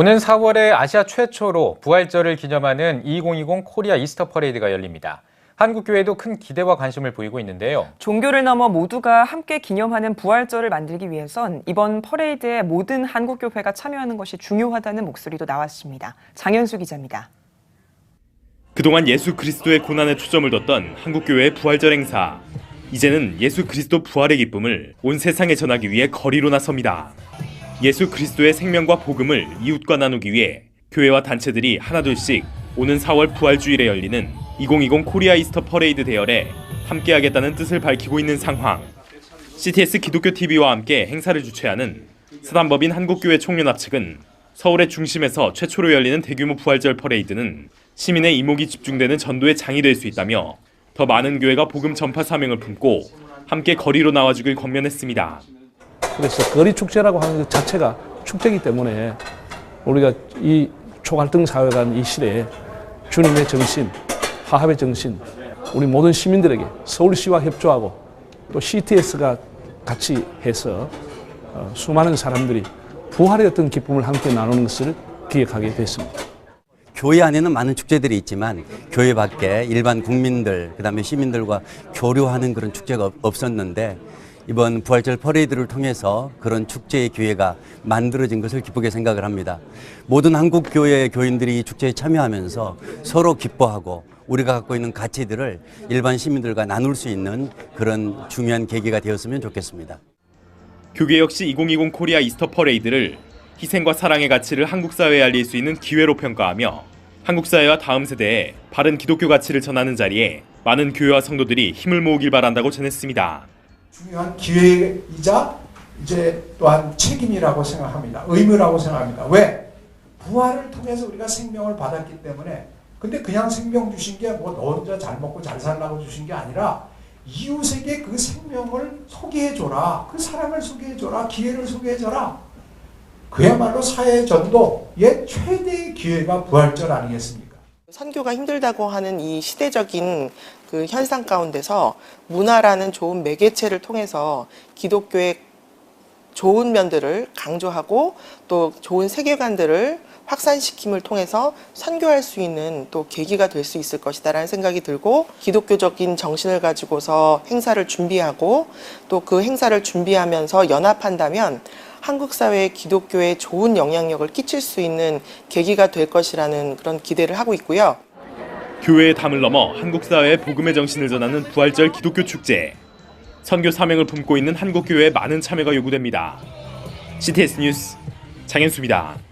오는 4월에 아시아 최초로 부활절을 기념하는 2020 코리아 이스터 퍼레이드가 열립니다. 한국 교회도 큰 기대와 관심을 보이고 있는데요. 종교를 넘어 모두가 함께 기념하는 부활절을 만들기 위해선 이번 퍼레이드에 모든 한국교회가 참여하는 것이 중요하다는 목소리도 나왔습니다. 장현수 기자입니다. 그동안 예수 그리스도의 고난에 초점을 뒀던 한국교회의 부활절 행사. 이제는 예수 그리스도 부활의 기쁨을 온 세상에 전하기 위해 거리로 나섭니다. 예수 그리스도의 생명과 복음을 이웃과 나누기 위해 교회와 단체들이 하나둘씩 오는 4월 부활주일에 열리는 2020 코리아 이스터 퍼레이드 대열에 함께하겠다는 뜻을 밝히고 있는 상황. CTS 기독교 TV와 함께 행사를 주최하는 사단법인 한국교회 총연합 측은 서울의 중심에서 최초로 열리는 대규모 부활절 퍼레이드는 시민의 이목이 집중되는 전도의 장이 될 수 있다며 더 많은 교회가 복음 전파 사명을 품고 함께 거리로 나와주길 권면했습니다. 그래서 거리 축제라고 하는 것 자체가 축제이기 때문에 우리가 이 초갈등 사회가 이 시대에 주님의 정신, 화합의 정신, 우리 모든 시민들에게 서울시와 협조하고 또 CTS가 같이 해서 어, 수많은 사람들이 부활의 어떤 기쁨을 함께 나누는 것을 기획하게 됐습니다. 교회 안에는 많은 축제들이 있지만 교회 밖에 일반 국민들 그다음에 시민들과 교류하는 그런 축제가 없- 없었는데 이번 부활절 퍼레이드를 통해서 그런 축제의 기회가 만들어진 것을 기쁘게 생각을 합니다. 모든 한국 교회 교인들이 이 축제에 참여하면서 서로 기뻐하고 우리가 갖고 있는 가치들을 일반 시민들과 나눌 수 있는 그런 중요한 계기가 되었으면 좋겠습니다. 교계 역시 2020 코리아 이스터 퍼레이드를 희생과 사랑의 가치를 한국 사회에 알릴 수 있는 기회로 평가하며 한국 사회와 다음 세대에 바른 기독교 가치를 전하는 자리에 많은 교회와 성도들이 힘을 모으길 바란다고 전했습니다. 중요한 기회이자 이제 또한 책임이라고 생각합니다. 의무라고 생각합니다. 왜? 부활을 통해서 우리가 생명을 받았기 때문에 근데 그냥 생명 주신 게 뭐 너 혼자 잘 먹고 잘 살라고 주신 게 아니라 이웃에게 그 생명을 소개해 줘라. 그 사랑을 소개해 줘라. 기회를 소개해 줘라. 그야말로 사회 전도의 최대의 기회가 부활절 아니겠습니까? 선교가 힘들다고 하는 이 시대적인 그 현상 가운데서 문화라는 좋은 매개체를 통해서 기독교의 좋은 면들을 강조하고 또 좋은 세계관들을 확산시킴을 통해서 선교할 수 있는 또 계기가 될 수 있을 것이다라는 생각이 들고 기독교적인 정신을 가지고서 행사를 준비하고 또 그 행사를 준비하면서 연합한다면 한국 사회에 기독교에 좋은 영향력을 끼칠 수 있는 계기가 될 것이라는 그런 기대를 하고 있고요. 교회의 담을 넘어 한국 사회의 복음의 정신을 전하는 부활절 기독교 축제. 선교 사명을 품고 있는 한국 교회의 많은 참여가 요구됩니다. CTS 뉴스 장현수입니다.